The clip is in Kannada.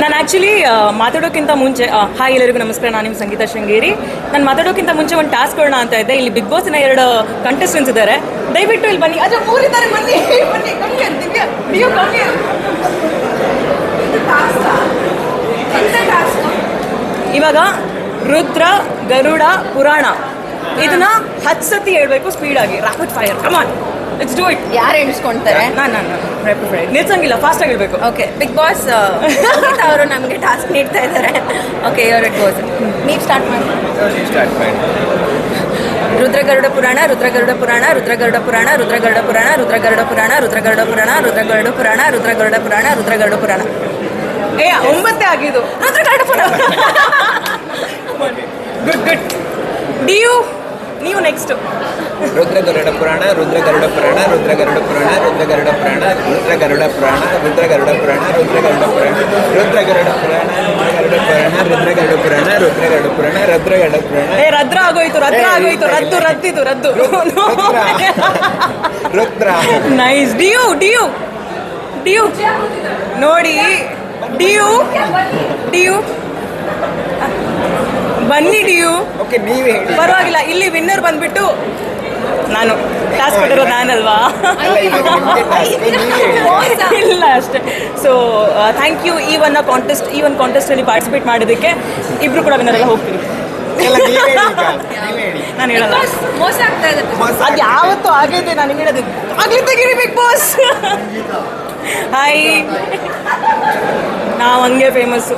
ನಾನು ಆ್ಯಕ್ಚುಲಿ ಮಾತಾಡೋಕ್ಕಿಂತ ಮುಂಚೆ ಹಾಯ್ ಎಲ್ಲರಿಗೂ ನಮಸ್ಕಾರ, ನಾನು ನಿಮ್ಮ ಸಂಗೀತ ಶೃಂಗೇರಿ. ನಾನು ಮಾತಾಡೋಕ್ಕಿಂತ ಮುಂಚೆ ಒಂದು ಟಾಸ್ಕ್ ಕೊಡೋಣ ಅಂತ ಇದ್ದೆ. ಇಲ್ಲಿ ಬಿಗ್ ಬಾಸ್ನ ಎರಡು ಕಂಟೆಸ್ಟೆಂಟ್ಸ್ ಇದ್ದಾರೆ. ದಯವಿಟ್ಟು ಇಲ್ಲಿ ಬನ್ನಿ. ಅದು ಮೂರಿದ್ದಾರೆ, ಬನ್ನಿ. ಬನ್ನಿ ಕಮ್ಮಿ ಅಂತೀವಿ ಕಮ್ಮಿ ಇವಾಗ ರುದ್ರ, ಗರುಡ, ಪುರಾಣ. ಇದನ್ನ ಹತ್ತು ಸತಿ ಹೇಳ್ಬೇಕು ಸ್ಪೀಡಾಗಿ rapid fire come on it's do it ಯಾರು ಎಣಿಸ್ಕೊಂತಾರೆ? ನಾನು ನಾನು ನಿಲ್ಸಂಗಿಲ್ಲ ಫಾಸ್ಟ್ ಹೇಳ್ಬೇಕು. ಓಕೆ ಬಿಗ್ ಬಾಸ್ ಅವರು ನಮಗೆ ಟಾಸ್ಕ್ ನೀಡ್ತಾ ಇದ್ದಾರೆ ಓಕೆ ಯುವರ್ ಇಟ್ ಗೋಸ್ ನೀವು ಸ್ಟಾರ್ಟ್ ಮಾಡಿ. ಸ್ಟಾರ್ಟ್ ಮಾಡಿ. ರುದ್ರಗರುಡ ಪುರಾಣ ರುದ್ರಗರುಡ ಪುರಾಣ ರುದ್ರಗರುಡ ಪುರಾಣ ರುದ್ರಗರುಡ ಪುರಾಣ ರುದ್ರಗರುಡ ಪುರಾಣ ರುದ್ರಗರುಡ ಪುರಾಣ ರುದ್ರಗರುಡ ಪುರಾಣ ರುದ್ರಗರುಡ ಪುರಾಣ ರುದ್ರಗರುಡ ಪುರಾಣ. ಏ ಒಂಬತ್ತೇ ಆಗಿದ್ದು. ರುದ್ರಗರುಡ ಪುರಾಣ. ಗುಡ್ ಗುಡ್ ಡಿಯು ನೀವು ನೆಕ್ಸ್ಟ್ ರುದ್ರ ಗರುಡ ಪುರಾಣ ರುದ್ರ ಗರುಡ ಪುರಾಣ ರುದ್ರ ಗರುಡ ಪುರಾಣ ರುದ್ರ ಗರುಡ ಪುರಾಣ ರುದ್ರ ಗರುಡ ಪುರಾಣ ರುದ್ರ ಗರುಡ ಪುರಾಣ ರುದ್ರ ಗರುಡ ಪುರಾಣ ರುದ್ರ ಗರುಡ ಪುರಾಣ ರುದ್ರ ಗರುಡ ಪುರಾಣ ರುದ್ರ ಗರುಡ ಪುರಾಣ ರುದ್ರ ಗರುಡ ಪುರಾಣ ಏ ರದ್ರ ಆಗೋಯ್ತು ರದ್ರ ಆಗೋಯ್ತು ರದ್ದು ರದ್ದಿದು ರದ್ದು ರುದ್ರ ನೈಸ್ ಡಿಯು ಡಿಯು ಡಿಯು ನೋಡಿ ಡಿಯು ಡಿಯು ಬನ್ನಿ ಡಿಯು ಓಕೆ ನೀವೇ ಹೇಳಿ. ಪರವಾಗಿಲ್ಲ ಇಲ್ಲಿ ವಿನ್ನರ್ ಬಂದ್ಬಿಟ್ಟು ನಾನು ಟಾಸ್ಕ್ ಕೊಟ್ಟಿರೋ ನಾನಲ್ವಾ? ಅಲ್ಲ, ಈಗ ನಿಮ್ಗೆ task, ನೀವೇ ಹೇಳಿ. ಇಲ್ಲ ಅಷ್ಟೇ. ಸೊ ಥ್ಯಾಂಕ್ ಯು ಈ ಒನ್ ಕಾಂಟೆಸ್ಟ್ ಈ ಒಂದು ಕಾಂಟೆಸ್ಟಲ್ಲಿ ಪಾರ್ಟಿಸಿಪೇಟ್ ಮಾಡೋದಕ್ಕೆ ಇಬ್ರು ಕೂಡ ವಿನ್ನರ್ ಎಲ್ಲ ಹೋಗ್ತೀವಿ. ಎಲ್ಲ ನೀವೇ ಹೇಳಿ ಈಗ. ನೀವೇ ಹೇಳಿ. ನಾನು ಹೇಳಲ್ಲ. ಮೋಸ ಆಗ್ತಾ ಇದೆ. ಅದು ಯಾವತ್ತೂ ಆಗೈತೆ ನಾನು ಹೇಳೋದು. ಆಗ್ಲಿ ತೆಗೀರಿ ಬಿಗ್ ಬಾಸ್. ಹಾಯ್ ನಾವು ಹಂಗೆ ಫೇಮಸ್ಸು